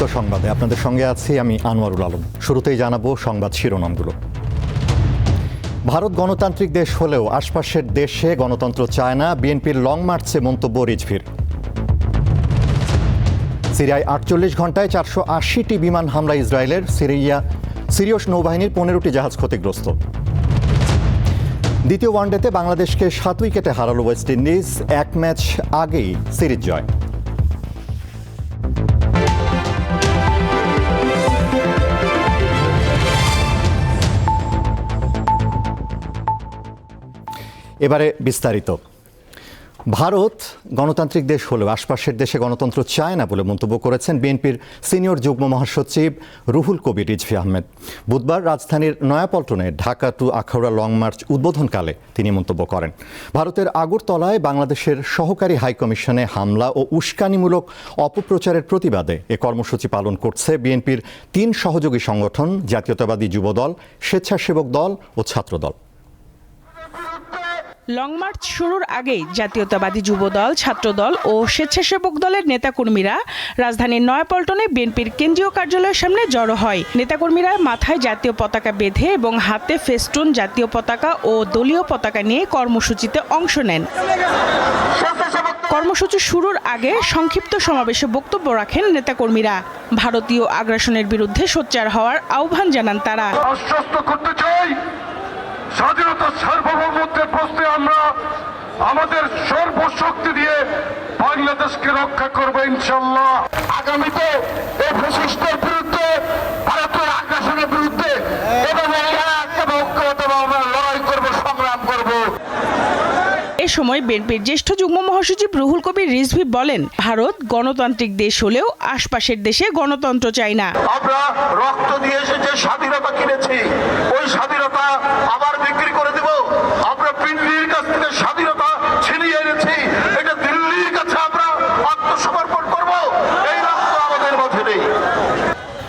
দীপ্ত সংবাদে আপনাদের সঙ্গে আছি আমি আনোয়ারুল আলম। শুরুতেই জানাব সংবাদ শিরোনামগুলো। ভারত গণতান্ত্রিক দেশ হলেও আশপাশের দেশে গণতন্ত্র চায় না, বিএনপির লং মার্চে মন্তব্য রিজভির। সিরিয়ায় আটচল্লিশ ঘন্টায় চারশো আশিটি বিমান হামলা ইসরায়েলের, সিরিয়া সিরিয়স নৌবাহিনীর পনেরোটি জাহাজ ক্ষতিগ্রস্ত। দ্বিতীয় ওয়ানডেতে বাংলাদেশকে সাত উইকেটে হারালো ওয়েস্ট ইন্ডিজ, এক ম্যাচ আগেই সিরিজ জয়। এবারে বিস্তারিত। ভারত গণতান্ত্রিক দেশ হলেও আশপাশের দেশে গণতন্ত্র চায় না বলে মন্তব্য করেছেন বিএনপির সিনিয়র যুগ্ম মহাসচিব রুহুল কবির রিজভি আহমেদ। বুধবার রাজধানীর নয়াপল্টনে Dhaka to Akhaura long march উদ্বোধনকালে তিনি মন্তব্য করেন। ভারতের আগরতলায় বাংলাদেশের সহকারী হাইকমিশনে হামলা ও উস্কানিমূলক অপপ্রচারের প্রতিবাদে এ কর্মসূচি পালন করছে বিএনপির তিন সহযোগী সংগঠন, জাতীয়তাবাদী যুবদল, স্বেচ্ছাসেবক দল ও ছাত্রদল। লং মার্চ শুরুর আগেই জাতীয়তাবাদী যুবদল, ছাত্রদল ও স্বেচ্ছাসেবক দলের নেতাকর্মীরা রাজধানীর নয়াপল্টনে বিএনপির কেন্দ্রীয় কার্যালয়ের সামনে জড়ো হয়। নেতাকর্মীরা মাথায় জাতীয় পতাকা বেঁধে এবং হাতে ফেস্টুন, জাতীয় পতাকা ও দলীয় পতাকা নিয়ে কর্মসূচিতে অংশ নেন। কর্মসূচি শুরুর আগে সংক্ষিপ্ত সমাবেশে বক্তব্য রাখেন নেতাকর্মীরা। ভারতীয় আগ্রাসনের বিরুদ্ধে সোচ্চার হওয়ার আহ্বান জানান তারা। স্বাধীনতা সার্বভৌমত্বের প্রশ্নে আমরা আমাদের সর্বশক্তি দিয়ে বাংলাদেশকে রক্ষা করব ইনশাল্লাহ। আগামীতে এই ফেসিস্টের বিরুদ্ধে ভারতের আগ্রাসনের বিরুদ্ধে এবং এই এক এবং ঐক্যবদ্ধভাবে আমরা লড়াই করব সংগ্রাম করব এ সময় বিএনপির জ্যেষ্ঠ যুগ্ম মহাসচিব রুহুল কবির রিজভি বলেন, ভারত গণতান্ত্রিক দেশ হলেও আশপাশের দেশে গণতন্ত্র চাই না। আমরা রক্ত দিয়ে এসে যে স্বাধীনতা কিনেছি। ওই স্বাধীনতা আবার বিক্রি করে দেব। আমরা পিন্ডির কাছ থেকে স্বাধীনতা ছিনিয়ে এনেছি এটা দিল্লির কাছে আমরা আত্মসমর্পণ করব এই রক্ত আমাদের মাঝে নেই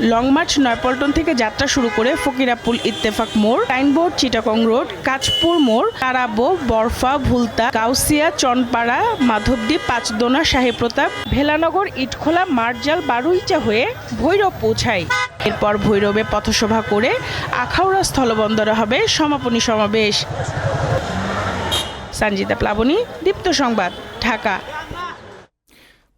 লং মার্চ নয়পল্টন থেকে যাত্রা শুরু করে ফকিরাপুল, ইত্তেফাক মোড় টাইনবোর্ড চিটাকং রোড, কাঁচপুর মোড়, তারাবো, বরফা, ভুলতা, গাউসিয়া, চনপাড়া, মাধবদ্বীপ, পাঁচদোনা শাহী প্রতাপ ভেলানগর, ইটখোলা মার্জাল বারুইচা হয়ে ভৈরব পৌঁছায়। এরপর ভৈরবে পথসভা করে আখাউড়া স্থলবন্দরে হবে সমাপনী সমাবেশ। সঞ্জিতা প্লাবনী, দীপ্ত সংবাদ, ঢাকা।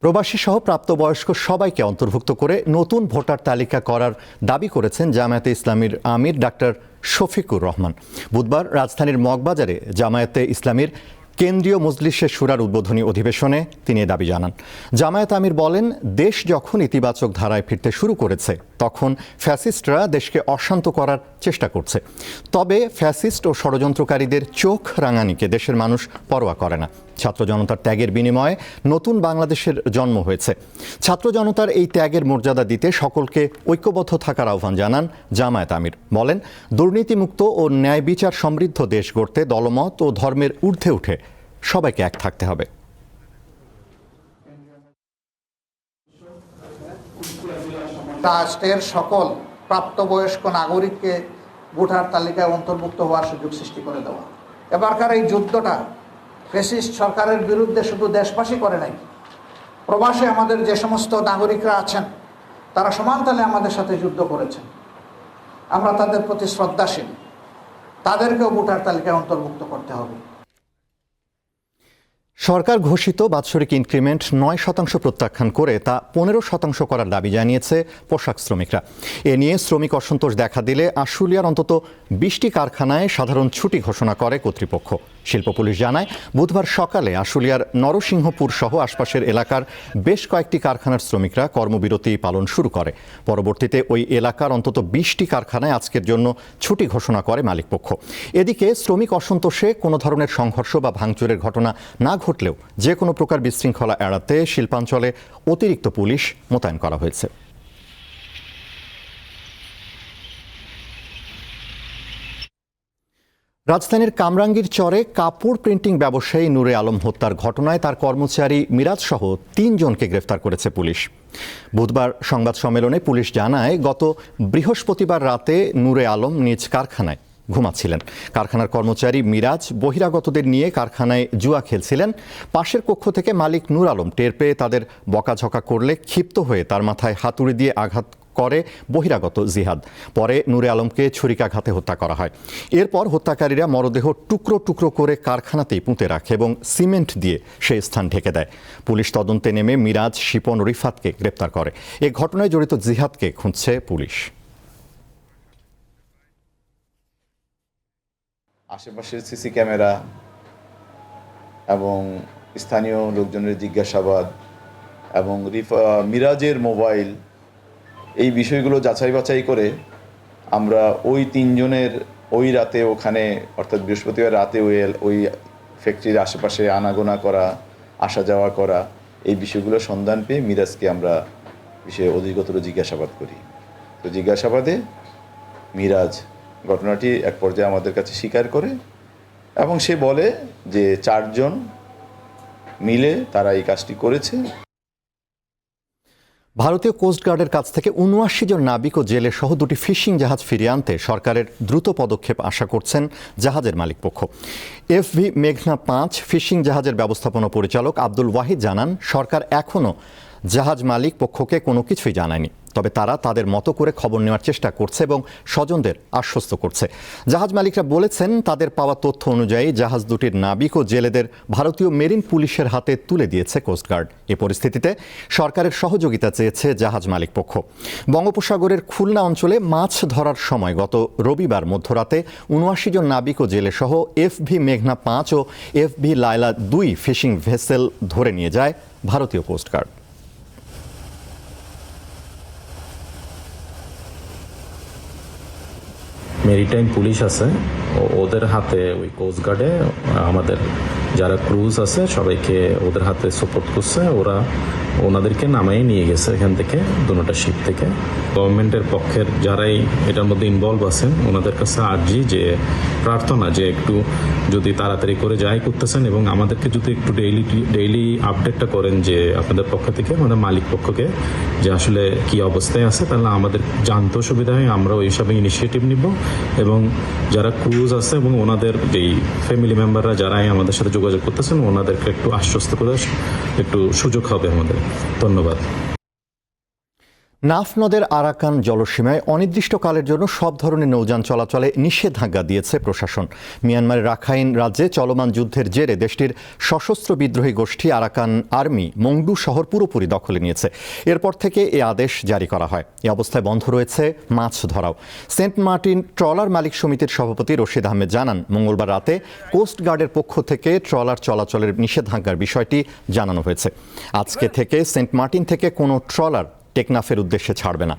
প্রবাসী সহ প্রাপ্তবয়স্ক সবাইকে অন্তর্ভুক্ত করে নতুন ভোটার তালিকা করার দাবি করেছেন জামায়াতে ইসলামীর আমির ডাক্তার শফিকুর রহমান। বুধবার রাজধানীর মগবাজারে জামায়াতে ইসলামীর কেন্দ্রীয় মজলিসের সুরার উদ্বোধনী অধিবেশনে তিনি দাবি জানান। জামায়াত আমির বলেন, দেশ যখন ইতিবাচক ধারায় ফিরতে শুরু করেছে, তখন ফ্যাসিস্টরা দেশকে অশান্ত করার চেষ্টা করছে। তবে ফ্যাসিস্ট ও ষড়যন্ত্রকারীদের চোখ রাঙানিকে দেশের মানুষ পরোয়া করে না। ছাত্র জনতার ত্যাগের বিনিময়ে নতুন বাংলাদেশের জন্ম হয়েছে। ছাত্র জনতার এই ত্যাগের মর্যাদা দিতে সকলকে ঐক্যবদ্ধ থাকার আহ্বান জানান জামায়াত আমির। বলেন, দুর্নীতিমুক্ত ও ন্যায় বিচার সমৃদ্ধ দেশ গড়তে দলমত ও ধর্মের ঊর্ধ্বে উঠে সবাইকে এক থাকতে হবে। রাষ্ট্রের সকল প্রাপ্তবয়স্ক নাগরিককে ভোটার তালিকায় অন্তর্ভুক্ত হওয়ার সুযোগ সৃষ্টি করে দেওয়া। এবারকার এই যুদ্ধটা ফেসিস্ট সরকারের বিরুদ্ধে শুধু দেশবাসী করে নাই। প্রবাসে আমাদের যে সমস্ত নাগরিকরা আছেন, তারা সমানতালে আমাদের সাথে যুদ্ধ করেছেন। আমরা তাদের প্রতি শ্রদ্ধাশীল। তাদেরকেও ভোটার তালিকায় অন্তর্ভুক্ত করতে হবে। সরকার ঘোষিত বাৎসরিক ইনক্রিমেন্ট নয় শতাংশ প্রত্যাখ্যান করে তা পনেরো শতাংশ করার দাবি জানিয়েছে পোশাক শ্রমিকরা। এ নিয়ে শ্রমিক অসন্তোষ দেখা দিলে আশুলিয়ার অন্তত বিশটি কারখানায় সাধারণ ছুটি ঘোষণা করে কর্তৃপক্ষ। শিল্প পুলিশ জানায়, বুধবার সকালে আশুলিয়ার নরসিংহপুর সহ আশপাশের এলাকার বেশ কয়েকটি কারখানার শ্রমিকরা কর্মবিরতি পালন শুরু করে। পরবর্তীতে ওই এলাকার অন্তত বিশটি কারখানায় আজকের জন্য ছুটি ঘোষণা করে মালিকপক্ষ। এদিকে শ্রমিক অসন্তোষে কোনো ধরনের সংঘর্ষ বা ভাঙচুরের ঘটনা না ঘটলেও যে কোনো প্রকার বিশৃঙ্খলা এড়াতে শিল্পাঞ্চলে অতিরিক্ত পুলিশ মোতায়েন করা হয়েছে। রাজধানীর কামরাঙ্গীর চরে কাপড় প্রিন্টিং ব্যবসায়ী নূরে আলম হত্যার ঘটনায় তার কর্মচারী মিরাজ সহ তিনজনকে গ্রেফতার করেছে পুলিশ। বুধবার সংবাদ সম্মেলনে পুলিশ জানায়, গত বৃহস্পতিবার রাতে নূরে আলম নিজ কারখানায় ঘুমাচ্ছিলেন। কারখানার কর্মচারী মিরাজ বহিরাগতদের নিয়ে কারখানায় জুয়া খেলছিলেন। পাশের কক্ষ থেকে মালিক নূর আলম টের পেয়ে তাদের বকাঝকা করলে ক্ষিপ্ত হয়ে তার মাথায় হাতুড়ি দিয়ে আঘাত করে বহিরাগত জিহাদ। পরে নূরে আলমকে ছুরিকাঘাতে হত্যা করা হয়। এরপর হত্যাকারীরা মরদেহ টুকরো টুকরো করে কারখানাতেই পুঁতে রাখে এবং সিমেন্ট দিয়ে সেই স্থান ঢেকে দেয়। পুলিশ তদন্তে নেমে মিরাজ শিপন রিফাতকে গ্রেপ্তার করে। এ ঘটনায় জড়িত জিহাদকে খুঁজছে পুলিশ। আশেপাশের সিসি ক্যামেরা এবং স্থানীয় লোকজনের জিজ্ঞাসাবাদ এবং মিরাজের মোবাইল, এই বিষয়গুলো যাচাই বাছাই করে আমরা ওই তিনজনের ওই রাতে ওখানে, অর্থাৎ বৃহস্পতিবার রাতে ওই ওই ফ্যাক্টরির আশেপাশে আনাগোনা করা, আসা যাওয়া করা, এই বিষয়গুলো সন্ধান পেয়ে মিরাজকে আমরা বিষয়ে অধিকতর জিজ্ঞাসাবাদ করি। তো জিজ্ঞাসাবাদে মিরাজ ঘটনাটি এক পর্যায়ে আমাদের কাছে স্বীকার করে এবং সে বলে যে চারজন মিলে তারা এই কাজটি করেছে। ভারতীয় কোস্টগার্ডের কাছ থেকে উনআশি জন নাবিক ও জেলে সহ দুটি ফিশিং জাহাজ ফিরিয়ে আনতে সরকারের দ্রুত পদক্ষেপ আশা করছেন জাহাজের মালিকপক্ষ। এফভি মেঘনা পাঁচ ফিশিং জাহাজের ব্যবস্থাপনা পরিচালক আব্দুল ওয়াহিদ জানান, সরকার এখনও জাহাজ মালিক পক্ষকে কোনো কিছুই জানায়নি। তবে তারা তাদের মতো করে খবর নেওয়ার চেষ্টা করছে এবং স্বজনদের আশ্বস্ত করছে। জাহাজ মালিকরা বলেছেন, তাদের পাওয়া তথ্য অনুযায়ী জাহাজ দুটির নাবিক ও জেলেদের ভারতীয় মেরিন পুলিশের হাতে তুলে দিয়েছে কোস্টগার্ড এ পরিস্থিতিতে সরকারের সহযোগিতা চেয়েছে জাহাজ মালিক পক্ষ। বঙ্গোপসাগরের খুলনা অঞ্চলে মাছ ধরার সময় গত রবিবার মধ্যরাতে উনআশি জন নাবিক ও জেলে সহ এফভি মেঘনা পাঁচ ও এফভি লায়লা দুই ফিশিং ভেসেল ধরে নিয়ে যায় ভারতীয় কোস্টগার্ড মেরিটাইম পুলিশ আছে। ওদের হাতে ওই কোস্টগার্ডে আমাদের যারা ক্রুজ আছে, সবাইকে ওদের হাতে সাপোর্ট করছে। ওরা ওনাদেরকে নামাই নিয়ে গেছে এখান থেকে, দুটা শিপ থেকে। গভর্নমেন্টের পক্ষের যারাই এটার মধ্যে ইনভলভ আছেন, ওনাদের কাছে আর্জি যে প্রার্থনা যে একটু যদি তাড়াতাড়ি করে যাই করতেছেন এবং আমাদেরকে যদি একটু ডেইলি ডেইলি আপডেটটা করেন যে আপনাদের পক্ষ থেকে, আমাদের মালিক পক্ষকে, যে আসলে কি অবস্থায় আছে, তাহলে আমাদের জানতেও সুবিধা হয় আমরা ওই হিসাবে ইনিশিয়েটিভ নিব। এবং যারা ক্রুজ আছে এবং ওনাদের যেই ফ্যামিলি মেম্বাররা যারাই আমাদের সাথে যোগাযোগ করতেছেন, ওনাদেরকে একটু আশ্বস্ত করে একটু সুযোগ হবে আমাদের। ধন্যবাদ। নাফ নদের আরাকান জলসীমায় অনির্দিষ্টকালের জন্য সব ধরনের নৌযান চলাচলে নিষেধাজ্ঞা দিয়েছে প্রশাসন। মিয়ানমারের রাখাইন রাজ্যে চলমান যুদ্ধের জেরে দেশটির সশস্ত্র বিদ্রোহী গোষ্ঠী আরাকান আর্মি মংডু শহর পুরোপুরি দখলে নিয়েছে। এরপর থেকে এ আদেশ জারি করা হয়। এ অবস্থায় বন্ধ রয়েছে মাছ ধরাও। সেন্ট মার্টিন ট্রলার মালিক সমিতির সভাপতি রশিদ আহমেদ জানান, মঙ্গলবার রাতে কোস্ট গার্ডের পক্ষ থেকে ট্রলার চলাচলের নিষেধাজ্ঞার বিষয়টি জানানো হয়েছে। আজকে থেকে সেন্ট মার্টিন থেকে কোনো ট্রলার টেকনাফের উদ্দেশ্যে ছাড়বে না।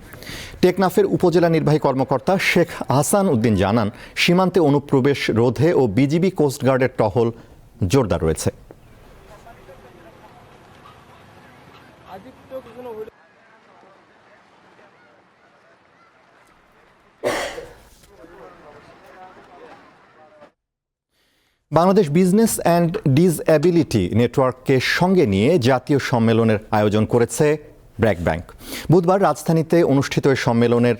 টেকনাফের উপজেলা নির্বাহী কর্মকর্তা শেখ হাসান উদ্দিন জানান, সীমান্তে অনুপ্রবেশ রোধে ও বিজিবি কোস্টগার্ডের টহল জোরদার রয়েছে। বাংলাদেশ বিজনেস অ্যান্ড ডিসএবিলিটি নেটওয়ার্ককে সঙ্গে নিয়ে জাতীয় সম্মেলনের আয়োজন করেছে ব্র্যাক ব্যাংক। বুধবার রাজধানীতে অনুষ্ঠিত এই সম্মেলনের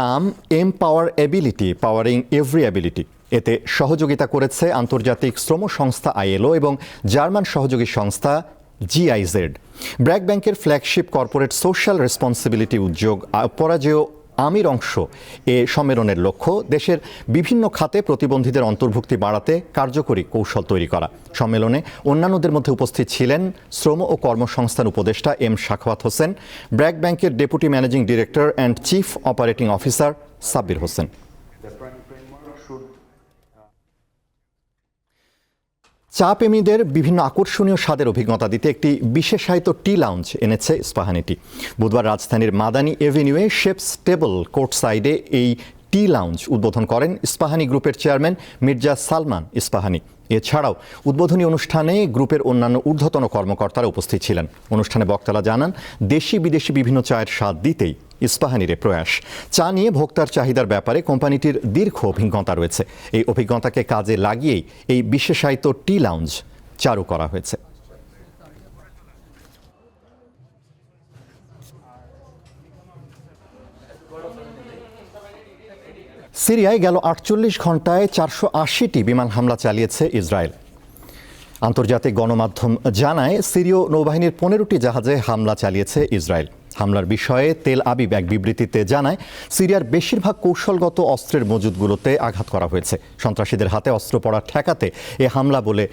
নাম empower ability powering every ability. এতে সহযোগিতা করেছে আন্তর্জাতিক শ্রম সংস্থা আইএলও এবং জার্মান সহযোগী সংস্থা জিআইজেড। ব্র্যাক ব্যাংকের ফ্ল্যাগশিপ কর্পোরেট সোশ্যাল রেসপন্সিবিলিটি উদ্যোগ পরাজয় আমির অংশ এ সম্মেলনের লক্ষ্য দেশের বিভিন্ন খাতে প্রতিবন্ধীদের অন্তর্ভুক্তি বাড়াতে কার্যকরী কৌশল তৈরি করা। সম্মেলনে অন্যান্যদের মধ্যে উপস্থিত ছিলেন শ্রম ও কর্মসংস্থান উপদেষ্টা এম শাখওয়াত হোসেন, ব্র্যাক ব্যাংকের deputy managing director and chief operating officer Sabbir Hossain. চা প্রেমীদের বিভিন্ন আকর্ষণীয় স্বাদের অভিজ্ঞতা দিতে একটি বিশেষায়িত টি লাউঞ্জ এনেছে ইস্পাহানিটি বুধবার রাজধানীর মাদানী এভিনিউয়ে শেপস টেবল কোর্ট সাইডে এই টি লাউঞ্জ উদ্বোধন করেন ইস্পাহানি গ্রুপের চেয়ারম্যান মির্জা সালমান ইস্পাহানি এছাড়াও উদ্বোধনী অনুষ্ঠানে গ্রুপের অন্যান্য ঊর্ধ্বতন কর্মকর্তারা উপস্থিত ছিলেন। অনুষ্ঠানে বক্তারা জানান, দেশি বিদেশি বিভিন্ন চায়ের স্বাদ দিতেই ইস্পাহানির প্রয়াস। চা নিয়ে ভোক্তার চাহিদার ব্যাপারে কোম্পানিটির দীর্ঘ অভিজ্ঞতা রয়েছে। এই অভিজ্ঞতাকে কাজে লাগিয়েই এই বিশেষায়িত টি লাউঞ্জ চালু করা হয়েছে। সিরিয়ায় গেল আটচল্লিশ ঘন্টায় চারশো আশিটি বিমান হামলা চালিয়েছে ইসরায়েল। আন্তর্জাতিক গণমাধ্যম জানায়, সিরীয় নৌবাহিনীর পনেরোটি জাহাজে হামলা চালিয়েছে ইসরায়েল। হামলার বিষয়ে তেল আবিব এক বিবৃতিতে জানায়, সিরিয়ার বেশিরভাগ কৌশলগত অস্ত্রের মজুদগুলোতে আঘাত করা হয়েছে। সন্ত্রাসীদের হাতে অস্ত্র পড়া ঠেকাতে এ হামলা বলে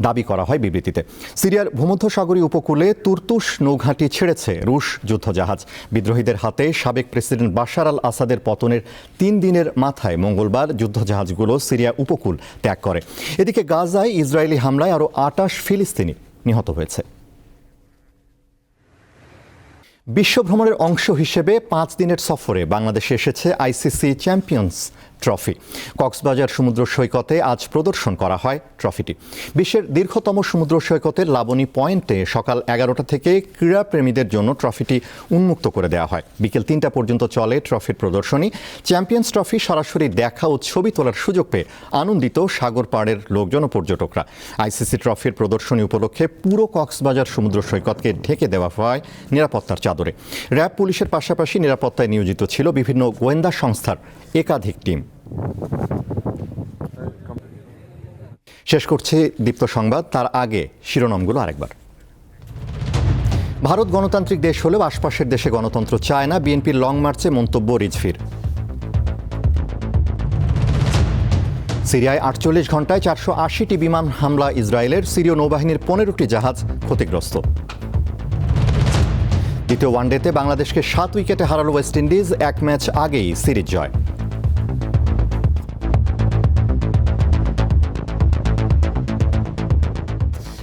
দাবি করা হয় বিবৃতিতে। সিরিয়ার ভূমধ্যসাগরীয় উপকূলে তুর্তুস নৌঘাঁটি ছেড়েছে রুশ যুদ্ধজাহাজ। বিদ্রোহীদের হাতে সাবেক প্রেসিডেন্ট বাশার আল আসাদের পতনের তিন দিনের মাথায় মঙ্গলবার যুদ্ধজাহাজগুলো সিরিয়া উপকূল ত্যাগ করে। এদিকে গাজায় ইসরায়েলি হামলায় আরও আটাশ ফিলিস্তিনি নিহত হয়েছে। বিশ্বভ্রমণের অংশ হিসেবে পাঁচ দিনের সফরে বাংলাদেশে এসেছে আইসিসি চ্যাম্পিয়ন্স ট্রফি। কক্সবাজার সমুদ্র সৈকতে আজ প্রদর্শন করা হয় ট্রফিটি। বিশ্বের দীর্ঘতম সমুদ্র সৈকতের লাবণী পয়েন্টে সকাল এগারোটা থেকে ক্রীড়াপ্রেমীদের জন্য ট্রফিটি উন্মুক্ত করে দেওয়া হয়। বিকেল তিনটা পর্যন্ত চলে ট্রফির প্রদর্শনী। চ্যাম্পিয়ন্স ট্রফি সরাসরি দেখা ও ছবি তোলার সুযোগ পেয়ে আনন্দিত সাগর পাড়ের লোকজন ও পর্যটকরা। আইসিসি ট্রফির প্রদর্শনী উপলক্ষে পুরো কক্সবাজার সমুদ্র সৈকতকে ঢেকে দেওয়া হয় নিরাপত্তার চাদরে। র্যাব পুলিশের পাশাপাশি নিরাপত্তায় নিয়োজিত ছিল বিভিন্ন গোয়েন্দা সংস্থার একাধিক টিম। শেষ করছি দীপ্ত সংবাদ, তার আগে শিরোনামগুলো আরেকবার। ভারত গণতান্ত্রিক দেশ হলেও আশপাশের দেশে গণতন্ত্র চায় না, বিএনপির লং মার্চে মন্তব্য রিজভির সিরিয়ায় আটচল্লিশ ঘন্টায় চারশো আশিটি বিমান হামলা ইসরায়েলের, সিরীয় নৌবাহিনীর পনেরোটি জাহাজ ক্ষতিগ্রস্ত। দ্বিতীয় ওয়ানডেতে বাংলাদেশকে সাত উইকেটে হারালো ওয়েস্ট ইন্ডিজ, এক ম্যাচ আগেই সিরিজ জয়।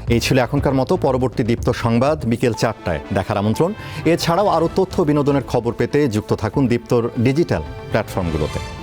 এই ছিল এখনকার মতো পরবর্তী দীপ্ত সংবাদ বিকেল চারটায়। দেখার আমন্ত্রণ। এছাড়াও আরও তথ্য বিনোদনের খবর পেতে যুক্ত থাকুন দীপ্তর ডিজিটাল প্ল্যাটফর্মগুলোতে।